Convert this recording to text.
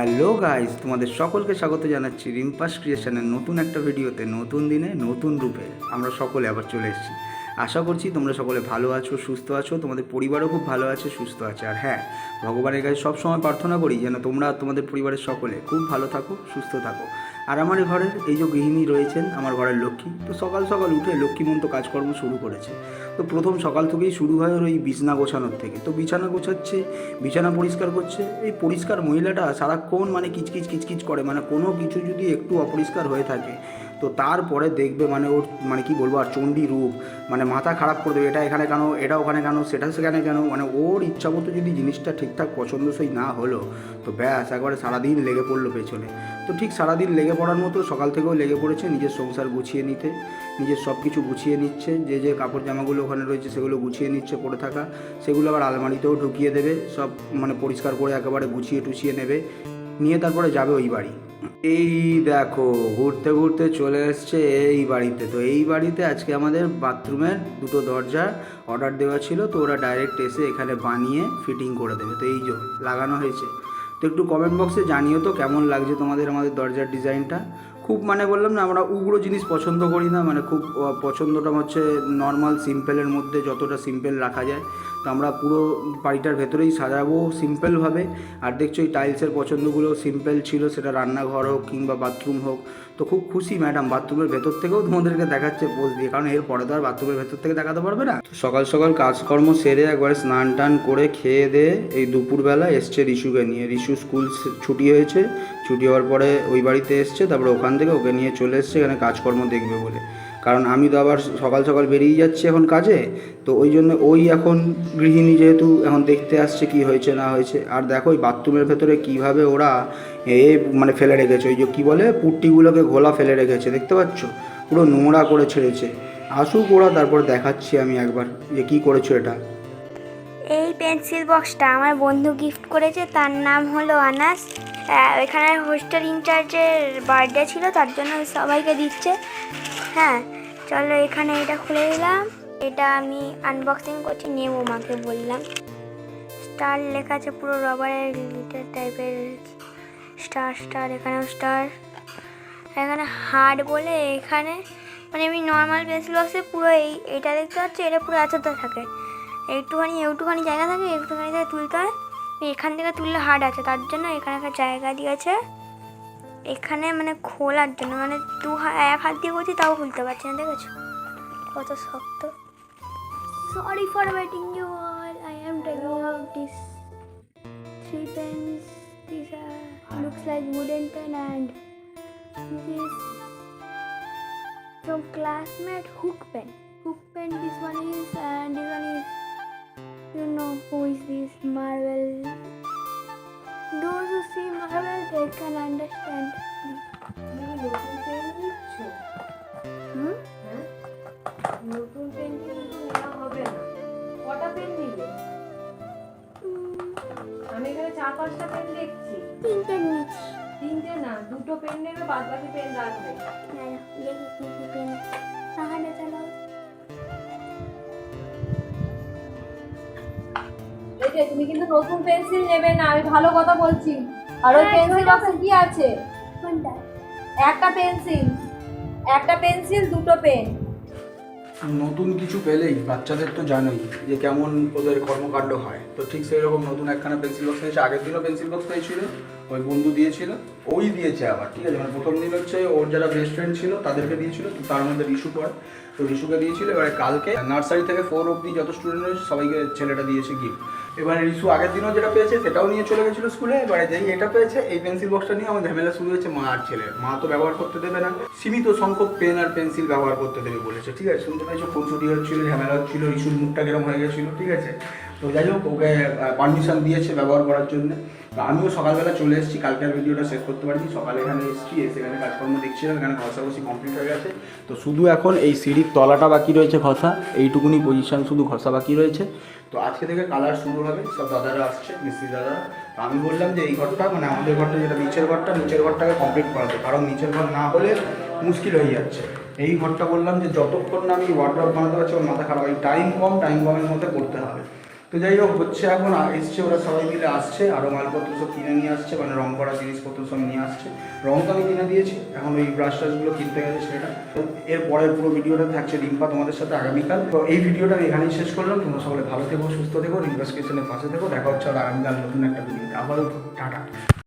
Hello guys, তোমাদের সকলকে স্বাগত জানাচ্ছি রিম্পাস ক্রিয়েশনের নতুন একটা ভিডিওতে, নতুন দিনে, নতুন রূপে। আমরা সকলে আবার চলে এসেছি। আশা করছি তোমরা সকলে ভালো আছো, সুস্থ আছো, তোমাদের পরিবারও খুব ভালো আছে, সুস্থ আছে। আর হ্যাঁ ভগবানের কাছে সবসময় প্রার্থনা করি যেন তোমরা তোমাদের পরিবারের সকলে খুব ভালো থাকো, সুস্থ থাকো। আর আমার ঘরের এই যে গৃহিণী রয়েছেন, আমার ঘরের লক্ষ্মী, তো সকাল সকাল উঠে লক্ষ্মীমন্ত কাজকর্ম শুরু করেছে। তো প্রথম সকাল থেকেই শুরু হয় ওই বিছনা গোছানোর থেকে। তো বিছানা গোছাচ্ছে, বিছানা পরিষ্কার করছে, এই পরিষ্কার মহিলাটা সারাক্ষণ মানে কিচকিচ কিচকিচ করে। মানে কোনো কিছু যদি একটু অপরিষ্কার হয়ে থাকে তো তারপরে দেখবে মানে ওর মানে কি বলব, আর চণ্ডী রূপ মানে মাথা খারাপ করে দেবে, এটা এখানে কেন, এটা ওখানে কেন, সেটা সেখানে কেন মানে ওর ইচ্ছা মতো যদি জিনিসটা ঠিকঠাক পছন্দসই না হলো, তো ব্যাস, একবারে সারাদিন লেগে পড়ল পেছনে। তো ঠিক সারাদিন লেগে পড়ার মতো সকাল থেকেও লেগে পড়েছে, নিজের সংসার গুছিয়ে নিতে, নিজের সব কিছু গুছিয়ে নিচ্ছে, যে যে কাপড় জামাগুলো ওখানে রয়েছে সেগুলো গুছিয়ে নিচ্ছে পড়ে থাকা, সেগুলো আবার আলমারিতেও ঢুকিয়ে দেবে, সব মানে পরিষ্কার করে একেবারে গুছিয়ে টুছিয়ে নেবে, নিয়ে তারপরে যাবে ওই বাড়ি। এই দেখো, ঘুরতে ঘুরতে চলে এসছে এই বাড়িতে। তো এই বাড়িতে আজকে আমাদের বাথরুমের দুটো দরজা অর্ডার দেওয়া ছিল, তো ওরা ডাইরেক্ট এসে এখানে বানিয়ে ফিটিং করে দেবে। তো এই যে লাগানো হয়েছে। তো একটু কমেন্ট বক্সে জানিও তো কেমন লাগছে তোমাদের আমাদের দরজার ডিজাইনটা। খুব মানে বললাম না, আমরা উগ্র জিনিস পছন্দ করি না মানে খুব পছন্দটা হচ্ছে নর্মাল সিম্পলের মধ্যে যতটা সিম্পল রাখা যায়। তো আমরা পুরো বাড়িটার ভেতরেই সাজাবো সিম্পলভাবে। আর দেখছ এই টাইলসের পছন্দগুলো সিম্পল ছিল, সেটা রান্নাঘর হোক কিংবা বাথরুম হোক। তো খুব খুশি ম্যাডাম, বাথরুমের ভেতর থেকেও তোমাদেরকে দেখাচ্ছে পোজ দিয়ে, কারণ এর পরে তো আর বাথরুমের ভেতর থেকে দেখাতে পারবে না। সকাল সকাল কাজকর্ম সেরে একবারে স্নান টান করে খেয়ে দিয়ে এই দুপুরবেলা এসছে রিশুকে নিয়ে। রিশু স্কুল ছুটি হয়েছে, ছুটি হওয়ার পরে ওই বাড়িতে এসছে, তারপরে ওখান থেকে ওকে নিয়ে চলে এসছে, এখানে কাজকর্ম দেখবে বলে। কারণ আমি তো আবার সকাল সকাল বেরিয়ে যাচ্ছি এখন কাজে, তো ওই জন্য ওই এখন গৃহিণী যেহেতু এখন দেখতে আসছে কি হয়েছে না হয়েছে। আর দেখো ওই বাথরুমের ভেতরে কীভাবে ওরা এ মানে ফেলে রেখেছে, ওই যে কী বলে, পুট্টিগুলোকে ঘোলা ফেলে রেখেছে, দেখতে পাচ্ছ? পুরো নোংরা করে ছেড়েছে। আসুক ওরা, তারপর দেখাচ্ছি আমি একবার যে কী করেছ এটা। এই পেন্সিল বক্সটা আমার বন্ধু গিফট করেছে, তার নাম হলো আনাস। এখানে হোস্টেল ইনচার্জের বার্থডে ছিল, তার জন্য সবাইকে দিচ্ছে। হ্যাঁ চলো এখানে এটা খুলে দিলাম। এটা আমি আনবক্সিং করছি নেব মাকে বললাম। স্টার লেখা আছে, পুরো রবারের লিটার টাইপের স্টার স্টার এখানেও স্টার এখানে হার্ড বলে, এখানে মানে আমি নর্মাল পেন্সিল বক্সে পুরো এই, এটা দেখতে পাচ্ছি, এটা পুরো এতটা থাকে। একটুখানি একটুখানি জায়গা থাকে, একটুখানি থেকে তুলতে হয়। এখান থেকে তুললে হার্ড আছে, তার জন্য এখানে একটা জায়গা দিয়েছে। এখানে মানে খোলার জন্য মানে দু হা- এক হাত দিয়ে করছি তাও খুলতে পারছি না দেখেছো কত শক্ত sorry for waiting you all I am taking out this three pens this looks like wooden pen and this is from classmate hook pen hook pen this one is and this one is you know who is this marvel those who see marvel they can understand. নিলে আমি চার পাঁচটা pen দেখছি তিনটে না দুটো pen pen তুমি কিন্তু নতুন পেন্সিল নেবে না, আমি ভালো কথা বলছি। আর ওই হ্যাঁ, পেন্সিল বক্সে কি আছে? কোনটা? একটা পেন্সিল। একটা পেন্সিল দুটো পেন। নতুন কিছু পেলেই বাচ্চাদের তো জানোই যে কেমন ওদের কর্মকাণ্ড হয়। তো ঠিক সেই রকম নতুন একখানা পেন্সিল বক্স পেয়েছে আগের দিনও পেন্সিল বক্স পেয়েছিল ওই বন্ধু দিয়েছিল। ওই দিয়েছে আবার ঠিক আছে? মানে প্রথম দিন হচ্ছে ওর যারা বেস্ট ফ্রেন্ড ছিল তাদেরকে দিয়েছিল তো তার মধ্যে রিশু পড়ে তো রিশুকে দিয়েছিল এবারে কালকে নার্সারি থেকে ফোর অব্দি যত স্টুডেন্ট রয়েছে সবাইকে ছেলেটা দিয়েছে গিফট এবারে রিসু আগের দিনও যেটা পেয়েছে সেটাও নিয়ে চলে গেছিল স্কুলে, এবারে যেই এটা পেয়েছে, এই পেন্সিল বক্সটা নিয়ে আমার ঝামেলা শুরু হয়েছে মা আর ছেলে মা তো ব্যবহার করতে দেবে না। সীমিত সংখ্যক পেন আর পেন্সিল ব্যবহার করতে দেবে বলেছে, ঠিক আছে? শুনতে পেয়েছ? খুনসুটি হচ্ছিল, ঝামেলা হচ্ছিল রিসুর মুখটা কিরম হয়ে গেছিল, ঠিক আছে? তো যাই হোক, ওকে পারমিশন দিয়েছে ব্যবহার করার জন্য। তো আমিও সকালবেলা চলে এসেছি কালকের ভিডিওটা শেষ করতে পারিনি। সকালে এখানে এসেছি, এসে এখানে কাজকর্ম দেখছিলাম এখানে ঘষাঘষি কমপ্লিট হয়ে গেছে। তো শুধু এখন এই সিঁড়ির তলাটা বাকি রয়েছে ঘষা, এইটুকুনি পজিশন শুধু ঘষা বাকি রয়েছে। তো আজকে থেকে কালার শুরু হবে, সব দাদারা আসছে, মিস্ত্রি দাদারা। আমি বললাম যে এই ঘরটা মানে আমাদের ঘরটা যেটা নিচের ঘরটা, নিচের ঘরটাকে কমপ্লিট করাতে কারণ নিচের ঘর না হলে মুশকিল হয়ে যাচ্ছে। এই ঘরটা বললাম যে যতক্ষণ না আমি ওয়ার্ড্রপ বানাতে পারছি ওর মাথা খারাপ এই টাইম কম টাইম কমের মধ্যে করতে হবে। তো যাই হোক হচ্ছে এখন এসছে ওরা সবাই মিলে আসছে আরও মালপত্র সব কিনে নিয়ে আসছে মানে রং করা জিনিসপত্র সব নিয়ে আসছে। রং তো আমি কিনে দিয়েছি, এখন ওই ব্রাশ ট্রাশগুলো কিনতে গেছে সেটা। তো এরপরে পুরো ভিডিওটা থাকছে রিম্পা তোমাদের সাথে আগামীকাল। তো এই ভিডিওটা আমি এখানেই শেষ করলাম, তোমরা সকলে ভালো থেকো, সুস্থ থেকো রিম্পাস কিচেনের পাশে থেকো, দেখা হচ্ছে আর আগামীকাল নতুন একটা ভিডিও আবারও, টাটা।